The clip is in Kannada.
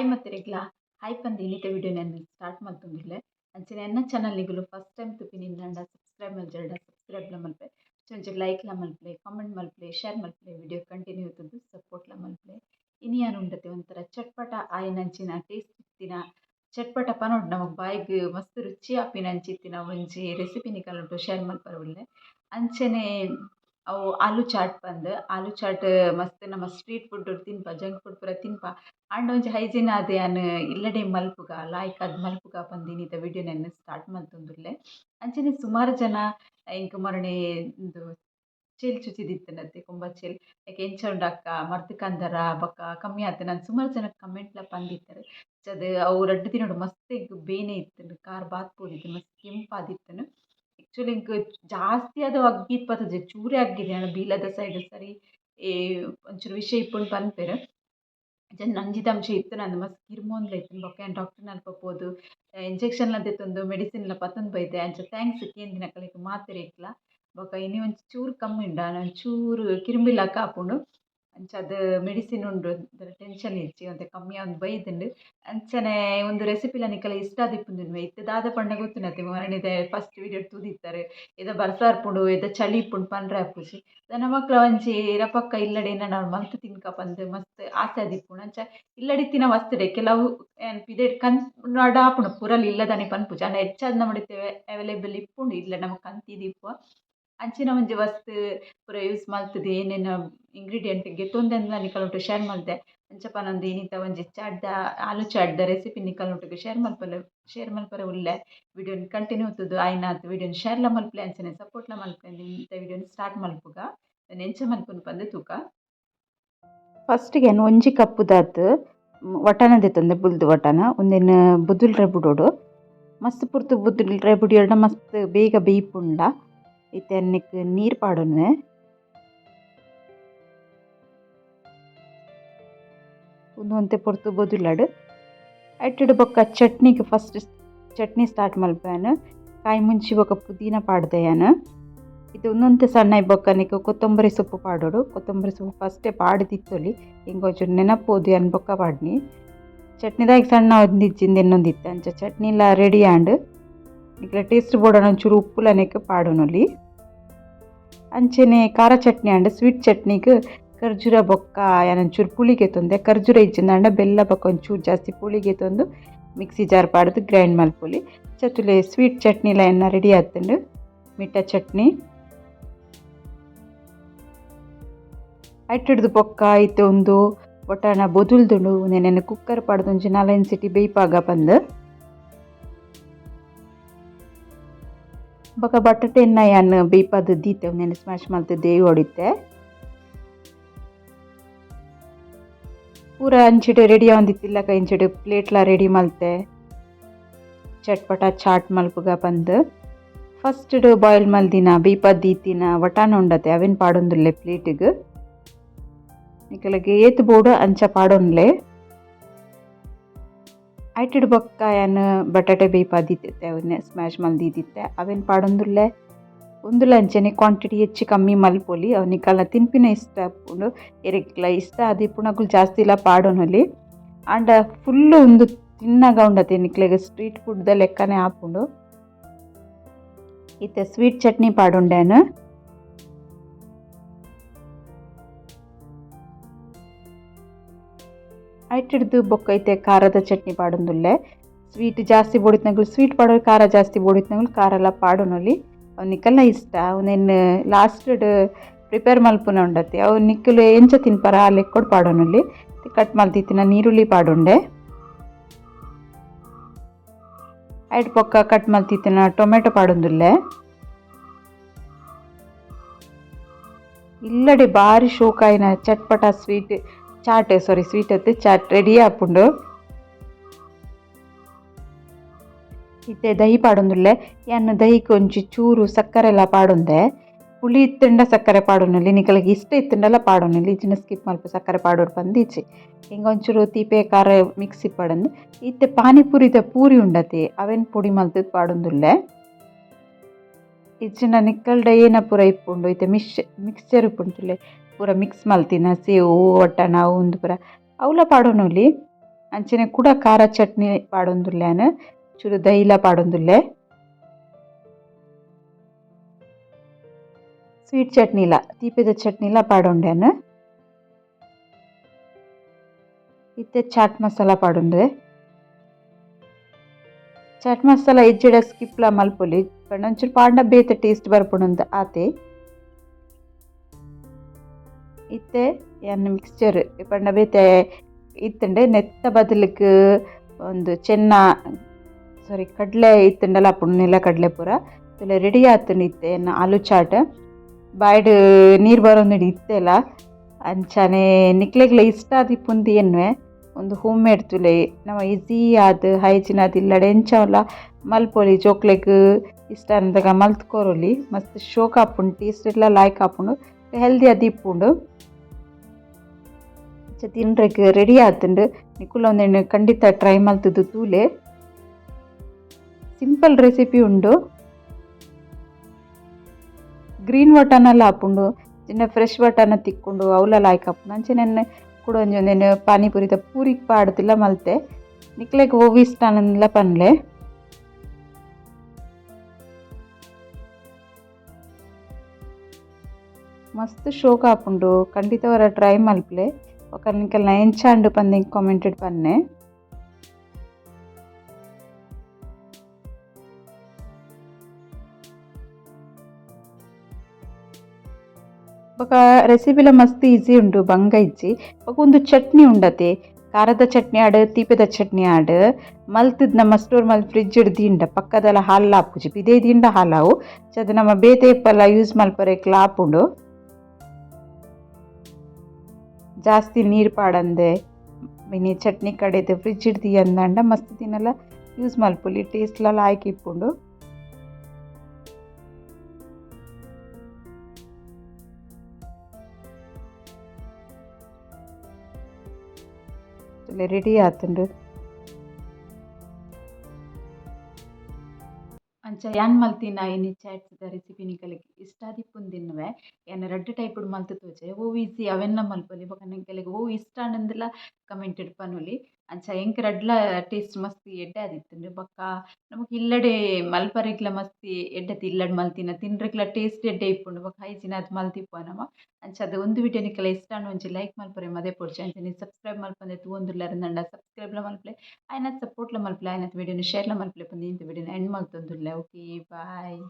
ಹಾಯ್ ಮತ್ತಿರೆಗ್ಲ ಹಾಯ್ ಪಂದ್ ಇನ್ನಿತ ವಿಡಿಯೋ ನಾನು ಸ್ಟಾರ್ಟ್ ಮಲ್ತೊಂದುಲ್ಲೆ ಅಂಚನೆ ಎನ್ನ ಚಾನಲ್ನಿಗುಲು ಫಸ್ಟ್ ಟೈಮ್ ತುಪಿನಿಂದಾಂಡ ಸಬ್ಸ್ಕ್ರೈಬ್ ಮಲ್ಜರ್ಡ ಸಬ್ಸ್ಕ್ರೈಬ್ಲ ಮಲ್ಪೆ. ಲೈಕ್ ಲೈಕ್ಲ ಮಲ್ಪಲೆ ಕಾಮೆಂಟ್ ಮಲ್ಪಲೆ ಶೇರ್ ಮಲ್ಪಲೆ ವಿಡಿಯೋ ಕಂಟಿನ್ಯೂ ಇರ್ತದ್ದು ಸಪೋರ್ಟ್ಲ ಮಲ್ಪಲೆ ಇನಿಯಾನ್ ಉಂಡತೆ ಒಂಥರ ಚಟ್ಪಟ ಆಯಿನಂಚಿನ ಟೇಸ್ಟ್ ಇತ್ತಿನ ಚಟ್ಪಟ ನೋಡಿ ನಮಗೆ ಬಾಯಿಗ್ ಮಸ್ತ್ ರುಚಿ ಆಪಿನಂಚಿತ್ತಿನ ಒಂಜಿ ರೆಸಿಪಿನಿ ಕಲುಂಟು ಶೇರ್ ಮಲ್ಪರ ಒಳ್ಳೆ ಅಂಚನೆ ಅವು ಆಲೂ ಚಾಟ್ ಪಂದ್ ಆಲೂ ಚಾಟ್ ಮಸ್ತ್ ನಮ ಸ್ಟ್ರೀಟ್ ಫುಡ್ ತಿನ್ಪ ಜಂಕ್ ಫುಡ್ ಪೂರ ತಿನ್ಪ. ಆಂಡ ಒಂಜಿ ಹೈಜಿನ್ ಆದ್ ಯಾನ್ ಇಲ್ಲಡೆ ಮಲ್ಪುಗ ಲಾಯ್ಕ್ ಆದ್ ಮಲ್ಪುಗ ಪಂದ್ ವಿಡಿಯೋ ನೆನ್ ಸ್ಟಾರ್ಟ್ ಮಂತೊಂದುಲ್ಲೆ. ಅಂಚನೆ ಸುಮಾರು ಜನ ಎಂಕ್ ಮರಣೆ ಉಂದು ಚೇಲ್ ಕುಂಬ ಚೆಲ್. ಲೈಕ್ ಎಂಚ ಉಂಡಕ್ಕ ಮರ್ತ್ ಕಂದರ, ಬಕ್ಕ ಕಮ್ಮಿ ಆತ. ನಾನು ಸುಮಾರು ಜನ ಕಮೆಂಟ್ಲ ಪಂದಿತ್ತರ್. ಅವು ರಡ್ಡ್ ದಿನ ಮಸ್ತ್ ಬೇನೆ ಇತ್ತುಂಡು ಕಾರ್ ಬಾತ್ ಪೋದಿತ್ತು, ಮಸ್ತ್ ಕೆಂಪಾದಿತ್ತುಂಡು ಆ್ಯಕ್ಚುಲಿ ಜಾಸ್ತಿ ಅದು ಅಗ್ಗಿದ್ ಪತೊಂಜೆರ್ ಚೂರೇ ಆಗಿದೆ ಅಣ್ಣ ಬೀಲದ ಸೈಡ್ ಸರಿ, ಏ, ಒಂಚೂರು ವಿಷಯ ಇಪ್ಪುಂಡು ಪನ್ಪೆರ್ ಜನ ನಂಜಿದಂಶ ಇತ್ತುಂಡಾಂದ್ ಮಸ್ತ್ ಕಿರ್ಮೊಂದುಲ ಇತ್ತ್ಂಡ್ ಬೊಕ್ಕ ಇಂಜೆಕ್ಷನ್ ಪೋದು ಇಂಜೆಕ್ಷನ್ಲ ಮೆಡಿಸಿನ್ ಮೆಡಿಸಿನ್ಲ ಪತ್ತೊಂದು ಬೈದೆ ಅಂಚ ಥ್ಯಾಂಕ್ಸ್ ಕೇಂದಿನಕುಲೆಗ್ ಮಾತೆರೆ ಇಕ್ಲ ಬೊಕ ಒಂದು ಚೂರು ಕಮ್ಮಿ ಉಂಡು ನಾನು ಒಂಚೂರು ಕಿರ್ಮಿಲಕ ಆಪುಂಡು ಅಂಚಾದ್ ಮೆಡಿಸಿನ್ ಉಂಡು ಟೆನ್ಷನ್ ಇಜ್ಜಿ ಒಂತೆ ಕಮ್ಮಿ ಆವೊಂದು ಬೈದುಂಡು ಅಂಚನೆ ಒಂದು ರೆಸಿಪಿಲ ನಿಕಲ ಇಷ್ಟ ಆದಿಪ್ಪುಂಡು ಇತ್ತೆ ದಾದ ಪಂಡ ಗೊತ್ತುಂಡತೆ ಮರಣಿದ ಫಸ್ಟ್ ವಿಡಿಯೋ ತೂದಿತ್ತಾರೆ. ಇದ ಬರ್ಸಾರ್ಪುಂಡು ಇದ ಚಳಿ ಇಪ್ಪುಂಡು ಪಂಡ್ರೆ ಆಪುಜಿ ದನ ಮಕ್ಳ ಒಂಜಿ ಇರಪಕ್ಕ ಇಲ್ಲಡೆ ಇಲ್ಲಡೆನ ಮಲ್ತ್ ತಿನ್ಕ ಪಂದ್ ಮಸ್ತ್ ಆಸೆ ಆದಿಪ್ಪುಂಡು ಅಂಚ ಇಲ್ಲಡಿ ಇತ್ತಿನ ವಸ್ತುಡೆ ಕೆಲವು ಪಿದೆ ಪಿದೆಡ್ ಕನ್ಪುನಡ ಆಪುಂಡು ಪೂರಲ್ ಇಲ್ಲದನೆ ಪನ್ಪುಜಿ. ಆಂಡ ಹೆಚ್ಚಾದ್ ಇತ್ತೆ ಅವೈಲೇಬಲ್ ಇಪ್ಪುಂಡು ಇಲ್ಲ ನಮಗೆ ಕಂತಿದಿಪ್ಪು ಅಂಚಿನ ಒಂಜಿ ವಸ್ತು, ಪೂರ ಯೂಸ್ ಮಲ್ತುದು ಏನೇನು ಇಂಗ್ರೀಡಿಯೆಂಟ್ ದೆತೊಂದೆಂದು ನಿಕುಲುಂಟು ಶೇರ್ ಮಲ್ತೆ ಅಂಚ ಪನೊಂದು ಇನ್ನಿತ ಒಂಜಿ ಚಾಟ್ದ ಆಲು ಚಾಟ್ದ ರೆಸಿಪಿ ನಿಕಲ್ನುಟ್ಟುಗ್ ಶೇರ್ ಮಲ್ಪಲ್ಲ ಶೇರ್ ಮಲ್ಪರೆ ಉಳ್ಳೆ ವಿಡಿಯೋನ್ ಕಂಟಿನ್ಯೂ ಇತ್ತುದು ಆಯ್ನಾತ್ ವಿಡಿಯೋನ್ ಶೇರ್ಲ ಮಲ್ಪಲೆ ಅಂಚನೆ ಸಪೋರ್ಟ್ಲ ಮಲ್ಪಲೆ ಇಂತ ವಿಡಿಯೋನ್ ಸ್ಟಾರ್ಟ್ ಮಲ್ಪುಗ. ಎಂಚ ಮಲ್ಪುನು ಪಂದೆ ತೂಕ. ಫಸ್ಟ್ಗೆ ಒಂಜಿ ಕಪ್ಪುದಾತ್ ವಟನ ತಂದೆ, ಬುಲ್ದು ವಟನ. ಉಂದೆನ್ ಬುದುಲ್ರೆ ಬುಡೋಡು ಮಸ್ತ್ ಪುರ್ತು ಬುದುಲ್ರೆ ಬುಡಿಯೋಡ ಮಸ್ತ್ ಬೇಗ ಬೇಯಿಪುಂಡ. ಇತ್ತೆ ಅನ್ನೆಕ್ ನೀರ್ ಪಾಡೊನ್ನೆ ಉಂದು ಒಂತೆ ಪೊರ್ತು ಬೊದುಲಡ್ ಐಟಡ್ ಬೊಕ್ಕ ಚಟ್ನಿಗ್ ಫಸ್ಟ್ ಚಟ್ನಿ ಸ್ಟಾರ್ಟ್ ಮಲ್ಪೆಯಾನ್ ಕಾಯಿ ಮುಂಚಿ ಬೊಕ ಪುದೀನ ಪಾಡ್ದೆಯಾನ್. ಇದು ಉಂದೊಂತೆ ಸಣ್ಣ ಬೊಕ್ಕ ಕೊತ್ತಂಬರಿ ಸೊಪ್ಪು ಪಾಡೋಡು. ಕೊತ್ತಂಬರಿ ಸೊಪ್ಪು ಫಸ್ಟೇ ಪಾಡ್ದಿತ್ತೊಲಿ. ಹಿಂಗೆ ಒಂಚೂರು ನೆನಪೋದು ಅನ್ಬೊಕ್ಕ ಬೊಕ್ಕ ಪಾಡ್ನಿ. ಚಟ್ನಿದಾಗ್ ಸಣ್ಣ ಒಂದಿಜ್ಜಿಂದ ಇನ್ನೊಂದಿತ್ತು ಅಂಚ ಚಟ್ನಿ ಲ ರೆಡಿ ಆಂಡ್ ನಿಕ್ಲ ಟೇಸ್ಟ್ ಬೋಡಾನ ಒಂಚೂರು ಉಪ್ಪುಲನೆಕ್ ಪಾಡೊನೊಲಿ ಅಂಚನೆ ಖಾರ ಚಟ್ನಿ ಅಂಡ ಸ್ವೀಟ್ ಚಟ್ನಿಗ್ ಖರ್ಜೂರ ಬೊಕ್ಕ ಏನೊಂಚೂರು ಪುಳಿಗೆ ತೊಂದೆ. ಖರ್ಜೂರ ಇಜ್ಜಿಂದಾಂಡ ಬೆಲ್ಲ ಬೊಕ್ಕ ಒಂಚೂರು ಜಾಸ್ತಿ ಪುಳಿಗೆ ತೊಂದು ಮಿಕ್ಸಿ ಜಾರ್ ಪಾಡ್ದ್ ಗ್ರೈಂಡ್ ಮಲ್ಪೊಲಿ ಚತುಲೆ ಸ್ವೀಟ್ ಚಟ್ನಿ ಎನ್ನ ರೆಡಿ ಆತುಂಡು ಮಿಟ್ಟ ಚಟ್ನಿ. ಐಟಡ್ದು ಬೊಕ್ಕ ಐತೆ ಒಂದು ಒಟ್ಟಾಣ ಬೊದುಲ್ದುಂಡು ನೆನೆ ಕುಕ್ಕರ್ ಪಾಡ್ದು ಒಂಜಿ ನಾಲೈನ್ ಸಿಟಿ ಬೇಯ್ಪಾಗ ಪಂದ್ ಬೊಕ ಬಟಾಟೆನ ಯಾನ್ ಬೇಯ್ಪದ್ ದೀತೆ ನೆನೆ ಸ್ಮ್ಯಾಶ್ ಮಲ್ತ್ ದೇವಿ ಹೊಡಿತೆ ಪೂರ ಅಂಚಿಟೆ ರೆಡಿ ಆವೊಂದಿತ್ತಿಲ್ಲಕ ಇಂಚಿಡ್ ಪ್ಲೇಟ್ಲ ರೆಡಿ ಮಲ್ತೆ. ಚಟ್ಪಟ, ಚಾಟ್ ಮಲ್ಪುಗ ಬಂದು ಫಸ್ಟ್ ಬಾಯ್ಲ್ ಮಲ್ದಿನ ಬೀಪ ದೀತಿನ ವಟಾನ ಉಂಡತೆ ಅವೆನ್ ಪಾಡೊಂದುಲ್ಲೆ ಪ್ಲೇಟಿಗೆ ನಿಕುಲಗ್ ಏತ್ ಬೋಡು ಅಂಚ ಪಾಡೊನ್ಲೆ ಐಟಡ್ ಬೊಕ್ಕ, ಏನು ಬಟಾಟೆ ಬೇಯ್ಪಾದಿತ್ತೆ ದೀತೆತೆ ಅವನ್ನೆ ಸ್ಮ್ಯಾಶ್ ಮಲ್ದಿದ್ದಿತ್ತೆ ಅವೇನು ಪಾಡೊಂದುಲ್ಲೆ? ಉಂದುಲ ಅಂಚನೆ ಕ್ವಾಂಟಿಟಿ ಹೆಚ್ಚು ಕಮ್ಮಿ ಮಲ್ಪೊಲಿ, ಅವನಿಗೆ ಕಲ್ಲ ತಿನ್ಪಿನ ಇಷ್ಟ ಆಪುಂಡು ಎರಕ್ಲ ಇಷ್ಟ ಆದಿಪ್ಪುನಕುಲು ಇಲ್ಲ ಪಾಡೋನಲ್ಲಿ ಆಂಡ ಫುಲ್ ಉಂದು ತಿನ್ನಗ ಉಂಡತೆ ನಿಕ್ಲೆಗ್ ಸ್ಟ್ರೀಟ್ ಫುಡ್ ದ ಲೆಕ್ಕನೆ ಆಪುಂಡು ಇತ್ತೆ ಸ್ವೀಟ್ ಚಟ್ನಿ ಪಾಡೊಂಡ್ಯಾನ್ ಐಟಡ್ದು ಬೊಕ್ಕ ಐತೆ ಖಾರದ ಚಟ್ನಿ ಪಾಡೊಂದುಲ್ಲೆ. ಸ್ವೀಟ್ ಜಾಸ್ತಿ ಬೋಡಿತ್ನಗುಲು ಸ್ವೀಟ್ ಪಾಡೋರು ಖಾರ ಜಾಸ್ತಿ ಬೋಡಿತ್ನಗಳು ಖಾರ ಎಲ್ಲ ಪಾಡೋನಲ್ಲಿ ಅವನಿಕ್ಕೆಲ್ಲ ಇಷ್ಟ. ಅವನೇನು ಲಾಸ್ಟ್ ಪ್ರಿಪೇರ್ ಮಲ್ಪುನ ಉಂಡತಿ ಅವು ನಿಕ್ಕುಲು ಎಂಚ ತಿನ್ಪಾರ, ಆ ಲೆಕ್ಕೊಡ್ ಪಾಡೋನಲ್ಲಿ ಕಟ್ ಮಲ್ತಿತ್ತಿನ ನೀರುಳ್ಳಿ ಪಾಡೊಂಡೆ. ಐಟ್ ಪೊಕ್ಕ ಕಟ್ ಮಲ್ತಿತ್ತಿನ ಟೊಮೆಟೊ ಪಾಡೊಂದುಲ್ಲೆ. ಇಲ್ಲಡೆ ಬಾರಿ ಶೋಕಾಯಿನ ಚಟ್ಪಟ ಸ್ವೀಟ್ ಚಾಟ್ ಸಾರಿ ಸ್ವೀಟ್ ಅತ್ತೆ ಚಾಟ್ ರೆಡಿ ಆಪುಂಡು ಇತ್ತೆ ದಹಿ ಪಾಡೊಂದುಲ್ಲೆ ಯಾನ್ ದಹಿಗ್ ಒಂಜಿ ಚೂರು ಸಕ್ಕರೆಲ ಪಾಡೊಂದೆ ಹುಳಿ ಇತ್ತುಂಡ ಸಕ್ಕರೆ ಪಾಡೊನೊಲಿ ನಿಕಲಿಗೆ ಇಷ್ಟ ಇತ್ತುಂಡಲ ಪಾಡೊನೊಲಿ ಇಜ್ಜಿನ ಸ್ಕಿಪ್ ಮಲ್ಪ ಸಕ್ಕರೆ ಪಾಡೋರು ಪಂದ್ ಇಜ್ಜಿ ಎಂಕ್ ಒಂಚೂರು ತೀಪೆ ಖಾರ ಮಿಕ್ಸಿ ಪಾಡಂದು ಇತ್ತೆ ಪಾನಿಪುರಿದ ಪೂರಿ ಉಂಡತೆ ಅವೆನ್ ಪುಡಿ ಮಲ್ತದ ಪಾಡೊಂದುಲ್ಲೆ ಇಜ್ಜಿಂಡ ನಿಕ್ಕಲ್ಡ ಏನ ಪೂರ ಇಪ್ಪುಂಡು ಇತ್ತೆ ಮಿಶ್ ಮಿಕ್ಸ್ಚರ್ ಉಪ್ಪುಂಡುಲೆ ಪೂರ ಮಿಕ್ಸ್ ಮಲ್ತಿನ, ಸೇವು, ಒಟ್ಟಣ, ಉಂದು ಪೂರ ಅವ್ಲ ಪಾಡೋನುಲಿ. ಅಂಚನೆ ಕೂಡ ಖಾರ ಚಟ್ನಿ ಪಾಡೊಂದುಲ್ಲೆನ್ ಚೂರು ದಹಿಲ ಪಾಡೊಂದುಲ್ಲೆ. ಸ್ವೀಟ್ ಚಟ್ನಿಲ ತೀಪೆದ ಚಟ್ನಿಲ ಪಾಡೊಂಡೆನ್ ಇತ್ತೆ ಚಾಟ್ ಮಸಾಲ ಪಾಡೊಂಡೆ ಚಾಟ್ ಮಸಾಲ ಇಜ್ಜೆಡ ಸ್ಕಿಪ್ಲ ಮಲ್ಪೊಲಿ, ಪಂಡ ಒಂಚೂರು ಪಾಂಡ ಬೇತೆ ಟೇಸ್ಟ್ ಬರ್ಪುಂಡು ಆತೆ. ಇತ್ತೆ ಎನ್ನ ಮಿಕ್ಸ್ಚರ್ ಪಂಡ ಬೇತೆ ಇತ್ತಂಡೆ ನೆತ್ತ ಬದಲಿಕ್ ಒಂದು ಚೆನ್ನ ಸಾರಿ ಕಡ್ಲೆ ಇತ್ತಂಡಲ ಆಪುಂಡು ಕಡಲೆ ಪೂರ ತುಲೆ ರೆಡಿ ಆತುಂಡು ಇತ್ತೆ ಎನ್ನ ಆಲೂ ಚಾಟ್ ಬಾಯ್ಡ್ ನೀರು ಬರೋಂದುಂಡು ಇತ್ತೆಲ ಅಂಚನೆ ನಿಕ್ಲೆಗ್ಲ ಇಷ್ಟ ಆದಿಪ್ಪುಂದು ಎನ್ವೆ ಒಂದು ಹೋಮ್ ಮೇಡ್ ತುಲೆ ನಮ ಈಸಿ ಆದ ಹೈಜಿನ್ ಆದ್ ಇಲ್ಲಡೆ ಎಂಚವಲ್ಲ ಮಲ್ಪೊಲಿ ಜೋಕ್ಲೆಗ್ ಇಷ್ಟ ಅಂದಾಗ ಮಲ್ತ್ಕೊರೊಲಿ ಮಸ್ತ್ ಶೋಕ್ ಆಪುಂಡು ಟೇಸ್ಟ್ ಎಲ್ಲ ಲಾಯ್ಕ್ ಆಪುಂಡು ಹೆಲ್ದಿ ಆದ್ ಇಪ್ಪುಂಡು ತಿನ್ರೆಗ್ ರೆಡಿ ಆತುಂಡು ನಿಕುಲ ಒಂದೆನ್ ಖಂಡಿತ ಟ್ರೈ ಮಲ್ತುದು ತೂಲೆ ಸಿಂಪಲ್ ರೆಸಿಪಿ ಉಂಡು ಗ್ರೀನ್ ಬಟಾಣಲ ಆಪುಂಡು ಚಿನ್ನ ಫ್ರೆಶ್ ಬಟಾಣ ತಿಕ್ಕುಂಡು ಅವಲ ಲಾಯ್ಕ್ ಆಪುಂಡು ಅಂಚನೆ ಕೂಡ ಒಂಜಿ ಒಂದೆನ್ ಪಾನಿಪುರಿದ ಪೂರಿಗ್ ಪಾಡ್ದಿಲ ಮಲ್ತೆ ನಿಕ್ಲೆಗ್ ಇಷ್ಟ ಪನ್ಲೆ ಮಸ್ತ್ ಶೋಕ್ ಆಪುಂಡು ಖಂಡಿತ ವರ ಟ್ರೈ ಮಲ್ಪಲೆ. ಬೊಕ ನಿಕಲ್ನ ಚಾಂಡು ಪಂದ್ ಕಾಮೆಂಟೆಡ್ ಪನ್ನೆ ಬೊಕ ರೆಸಿಪಿಲ ಮಸ್ತ್ ಈಸಿ ಉಂಡು ಬಂಗ ಇಜ್ಜಿ. ಬೊಕ ಉಂದು ಚಟ್ನಿ ಉಂಡತೆ. ಖಾರದ ಚಟ್ನಿ ಆಡ್, ತೀಪೆದ ಚಟ್ನಿ ಆಡ್. ಮಲ್ತಿದ್ ನಮ ಸ್ಟೋರ್ ಮಲ್ ಫ್ರಿಜ್ ದಿಂಡ, ಪಕ್ಕದಲ ಹಾಲ್ ಆಪುಜಿ ಬಿದೇ ದೀಂಡ ಹಾಲಾವು ಚದ ನಮ ಬೇತೆ ಪಲ್ಲ ಯೂಸ್ ಮಲ್ಪರೆ ಆಪುಂಡು ಜಾಸ್ತಿ ನೀರು ಪಾಡಂದೆ ಮಿನಿ ಚಟ್ನಿ ಕಡೆದು ಫ್ರಿಡ್ಜ್ಡ್ ಅಂದಂಡ ಮಸ್ತ್ ದಿನಲ ಯೂಸ್ ಮಲ್ಪೊಲಿ ಟೇಸ್ಟ್ಲ ಹಾಕಿ ಇಪ್ಪುಂಡು ರೆಡಿ ಆತುಂಡು. ಯಾನ್ ಮಲ್ತಿನ ಎನಿ ಚಾಟ್ಸ್‌ದ ರೆಸಿಪಿ ನಿಕಲೆಗ್ ಇಷ್ಟ ಆದಿಪ್ಪುಂದಿನ್ವೆ ಯಾನ್ ರಡ್ಡ್ ಟೈಪುಡು ಮಲ್ತ್ ತೋಜೆ. ಒವು ಈಸಿ ಅವೆನ್ನ ಮಲ್ಪೊಲಿ ಬೊಕ ನಿಕಲೆಗ್ ಒವು ಇಷ್ಟ ಆನಂದಿಲ ಕಮೆಂಟೆಡ್ ಪನೊಲಿ ಅಂಚ ಎಂಕ್ ರಡ್ಡ್ಲ ಟೇಸ್ಟ್ ಮಸ್ತಿ ಎಡ್ಡೆ ಆದಿತ್ತುಂಡು ಬೊಕ್ಕ ನಮಕ್ ಇಲ್ಲಡೆ ಮಲ್ಪರೆಗ್ಲ ಮಸ್ತ್ ಎಡ್ಡೆತ್ ಇಲ್ಲಡ್ ಮಲ್ತಿನ ತಿನ್ರೆಗ್ಲ ಟೇಸ್ಟ್ ಎಡ್ಡೆ ಇಪ್ಪುಂಡು ಬೊಕ ಹೈಜಿನ್ ಆದ್ ಮಲ್ತಿಪ್ಪುವ ನಮ ಅದು ಉಂದು ವಿಡಿಯೋ ನಿಕಲ ಇಷ್ಟ ಒಂಜಿ ಲೈಕ್ ಮಲ್ಪರೆ ಮದೆ ಪೊಡ್ಚಿ ಅಂಚನೆ ಸಬ್ಸ್ಕ್ರೈಬ್ ಮಲ್ಪಂದೆ ತೂವೊಂದುಲ್ಲೆರ್ ಸಬ್ಸ್ಕ್ರೈಬ್ಲ ಮಲ್ಪಲೆ ಆಯ್ನತ್ ಸಪೋರ್ಟ್ಲ ಮಲ್ಪಲೆ ಆಯ್ನತ್ ವಿಡಿಯೋನ ಶೇರ್ಲ ಮಲ್ಪಲೆ ಪಂದ್ ಇಂತ ವಿಡಿಯೋನ ಎಂಡ್ ಮಲ್ತೊಂದುಲ್ಲೆ ಓಕೆ ಬಾಯ್